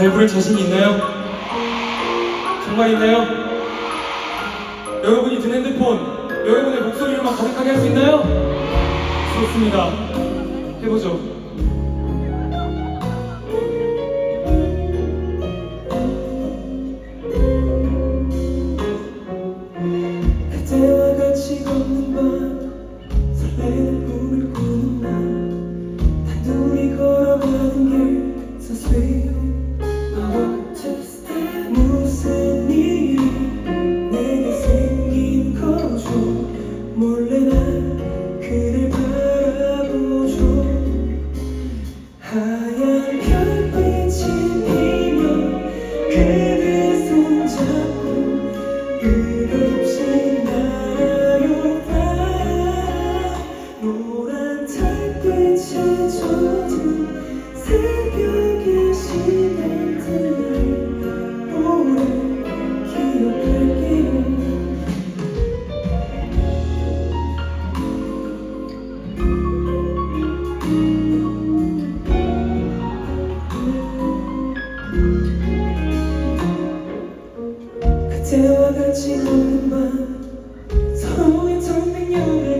잘 부를 자신 있나요? 정말 있나요? 여러분이 든 핸드폰 여러분의 목소리로만 가득하게 할 수 있나요? 좋습니다 해보죠 Since we 그때와 같이 모든 밤 서로의 청백력을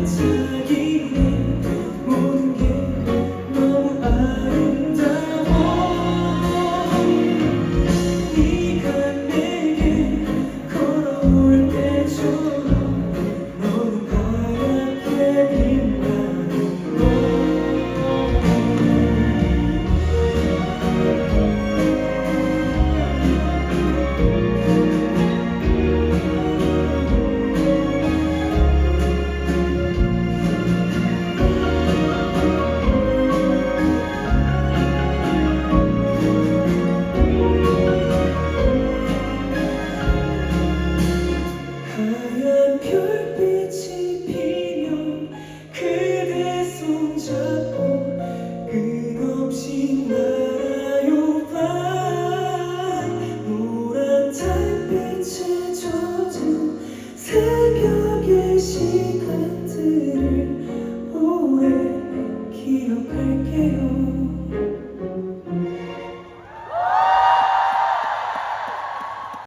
into to